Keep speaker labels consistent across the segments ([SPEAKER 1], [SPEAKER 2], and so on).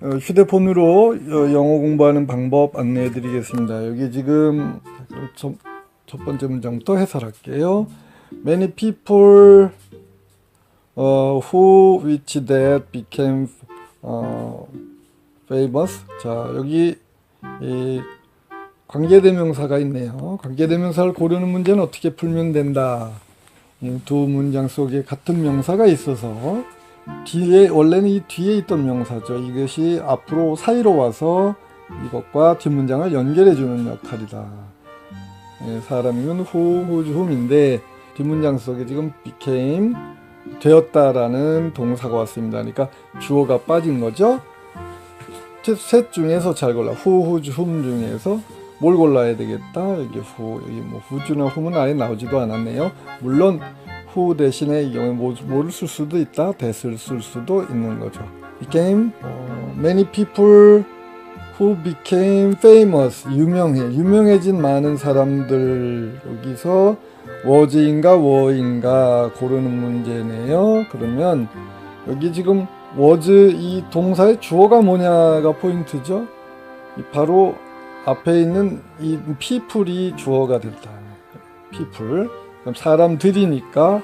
[SPEAKER 1] 어, 휴대폰으로 어, 영어 공부하는 방법 안내해 드리겠습니다. 여기 지금 첫, 첫 번째 문장부터 해설할게요. Many people uh, who which that became famous. 자, 여기 이 관계대명사가 있네요. 관계대명사를 고르는 문제는 어떻게 풀면 된다. 이두 문장 속에 같은 명사가 있어서 뒤에 원래는 이 뒤에 있던 명사죠. 이것이 앞으로 사이로 와서 이것과 뒷문장을 연결해 주는 역할이다. 예, 사람이면 who, whose, whom인데 뒷문장 속에 지금 became 되었다라는 동사가 왔습니다. 그러니까 주어가 빠진 거죠. 셋- 셋 중에서 잘 골라. who, whose, whom 중에서 뭘 골라야 되겠다. 여기 who, 여기 뭐 who주나 whom은 아예 나오지도 않았네요. 물론 who 대신에 이 경우에 뭐- 뭐를 쓸 수도 있다. that을 쓸 수도 있는 거죠. became 어, many people who became famous 유명해 유명해진 많은 사람들 여기서 was인가 were인가 고르는 문제네요. 그러면 여기 지금 was 이 동사의 주어가 뭐냐가 포인트죠. 이 바로 앞에 있는 이 people이 주어가 됐다. people. 그럼 사람들이니까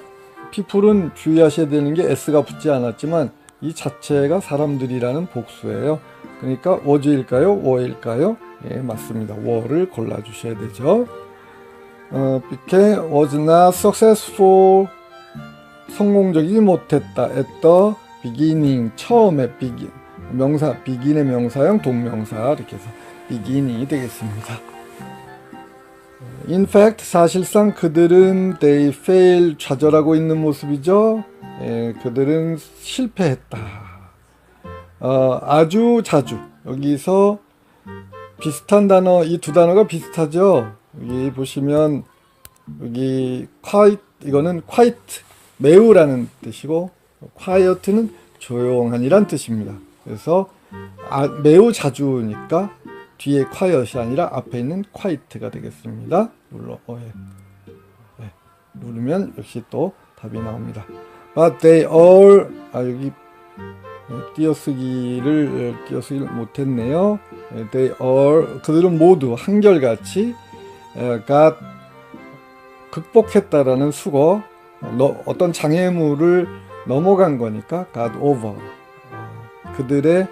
[SPEAKER 1] people은 주의하셔야 되는 게 s가 붙지 않았지만 이 자체가 사람들이라는 복수예요. 그러니까 was일까요? were일까요? 예, 맞습니다. were를 골라 주셔야 되죠. 어, became was not successful 성공적이지 못했다. at the beginning 처음에 begin 명사 begin의 명사형 동명사 이렇게 해서 beginning이 되겠습니다. In fact 사실상 그들은 they fail 좌절하고 있는 모습이죠. 예, 그들은 실패했다. 어, 아주 자주 여기서 비슷한 단어 이 두 단어가 비슷하죠. 여기 보시면 여기 quite 이거는 quite 매우라는 뜻이고 quiet는 조용한이란 뜻입니다. 그래서 아, 매우 자주니까 뒤에 quiet이 아니라 앞에 있는 quite가 되겠습니다. 눌러 어, 예. 예. 누르면 역시 또 답이 나옵니다. But they all 아 여기 예, 띄어쓰기를 예, 띄어쓰기를 못했네요. 예, They all 그들은 모두 한결같이 예, got 극복했다라는 수거 너, 어떤 장애물을 넘어간 거니까 got over 어, 그들의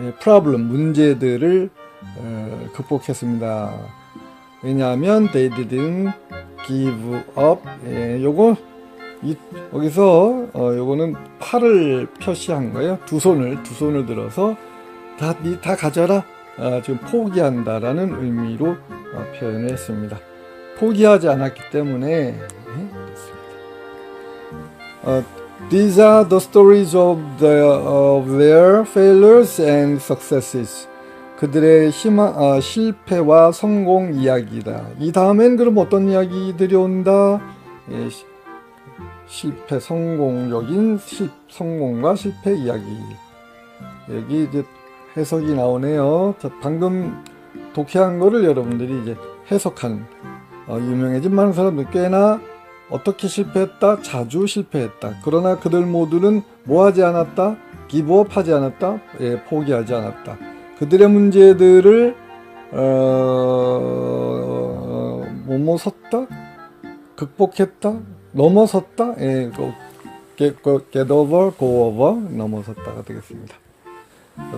[SPEAKER 1] 예, problem 문제들을 어, 극복했습니다. 왜냐하면 they didn't give up 예, 요거 이, 여기서 어, 요거는 팔을 표시한 거예요. 두 손을 두 손을 들어서 다, 니, 다 가져라. 아, 지금 포기한다라는 의미로 어, 표현을 했습니다. 포기하지 않았기 때문에 예. 어, These are the stories of, the, of their failures and successes. 그들의 희망, 아, 실패와 성공 이야기다. 이 다음엔 그럼 어떤 이야기들이 온다? 예, 시- 실패, 성공적인 실, 성공과 실패 이야기. 여기 이제 해석이 나오네요. 자, 방금 독해한 거를 여러분들이 이제 해석하는 어, 유명해진 많은 사람들 꽤나 어떻게 실패했다? 자주 실패했다. 그러나 그들 모두는 뭐 하지 않았다? 기브업 하지 않았다? 예, 포기하지 않았다. 그들의 문제들을 어, 뭐뭐 섰다? 극복했다? 넘어섰다? 예, 그, get, get over, go over, 넘어섰다가 되겠습니다.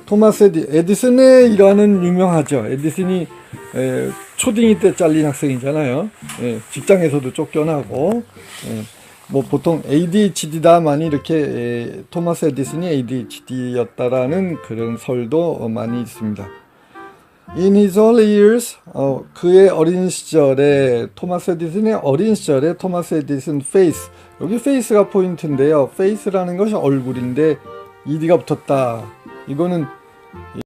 [SPEAKER 1] 토마스 에디, 에디슨의 일화는 유명하죠. 에디슨이 에, 초딩이 때 잘린 학생이잖아요. 예, 직장에서도 쫓겨나고 예, 뭐 보통 ADHD다만이 이렇게 에, 토마스 에디슨이 ADHD였다라는 그런 설도 어, 많이 있습니다. In his early years, 어, 그의 어린 시절에 토마스 에디슨의 어린 시절에 토마스 에디슨 face 여기 face가 포인트인데요. face라는 것이 얼굴인데 ed가 붙었다. 이거는